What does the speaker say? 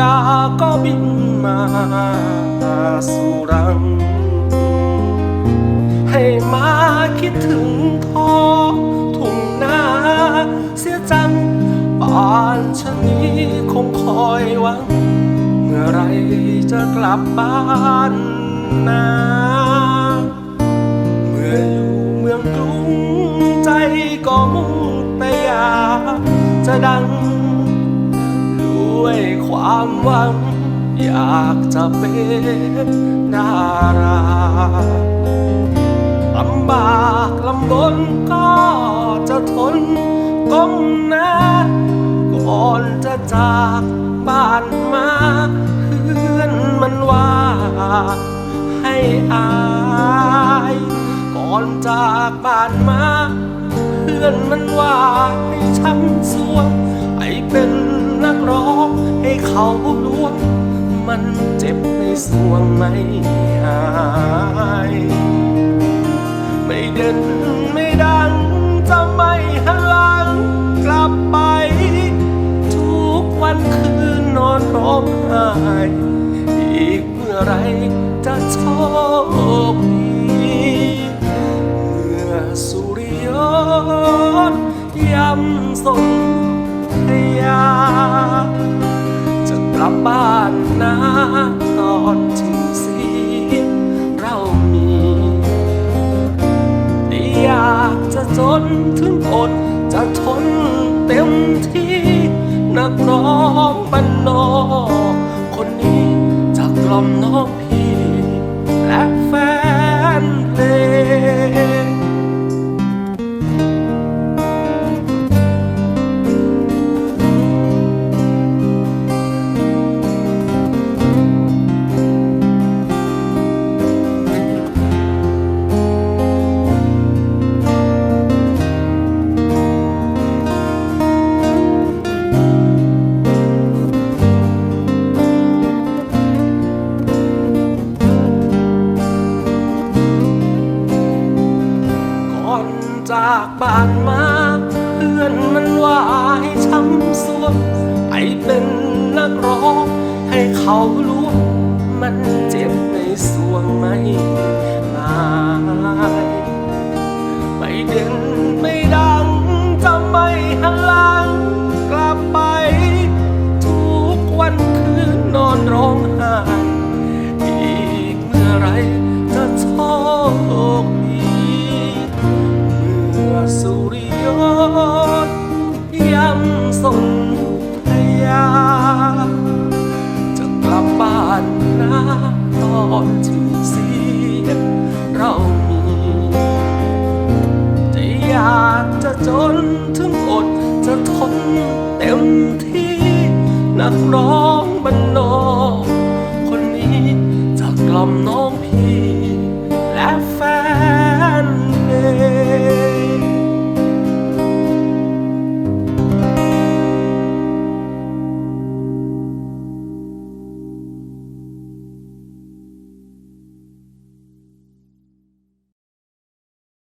กาก็บินมาสู่รัง ให้มาคิดถึงท้อทุ่งนาเสียจังป่านชะนี้คงคอยหวัง เมื่อไรจะกลับบ้านนาเมื่ออยู่เมืองกรุงใจก็มุ่งแต่อยากจะดังด้วย ความหวัง อยากจะเป็นดาราลำบากลำบนก็จะทนก้มหน้าก่อนจะจากบ้านมาเพื่อนมันว่า ให้อาย ก่อนจากบ้านมา เพื่อนมันว่าให้ เขาล้วง มันเจ็บในสวงไม่หาย ไม่เด่นไม่ดังจะไม่หันหลังกลับไป ทุกวันคืนนอนร้องไห้อีกเมื่อไรจะโชคดีเมื่อสุริยนย้ำส่ง จนถึงอดจะทนเต็มที่นักร้อง เป็นนักร้องให้เขารู้มันเจ็บในสวงไม่หายไม่เด่นไม่ดังจะไม่หันหลังกลับไป ทุกวันคืนนอนร้องไห้อีกเมื่อไรจะโชคดีเมื่อสุริยนย้ำส่ง ที่เสียเรามีจะอยากจะจนถึงอดจะทนเต็มที่นักร้องบรรนอคนนี้จะกล่อมน้อง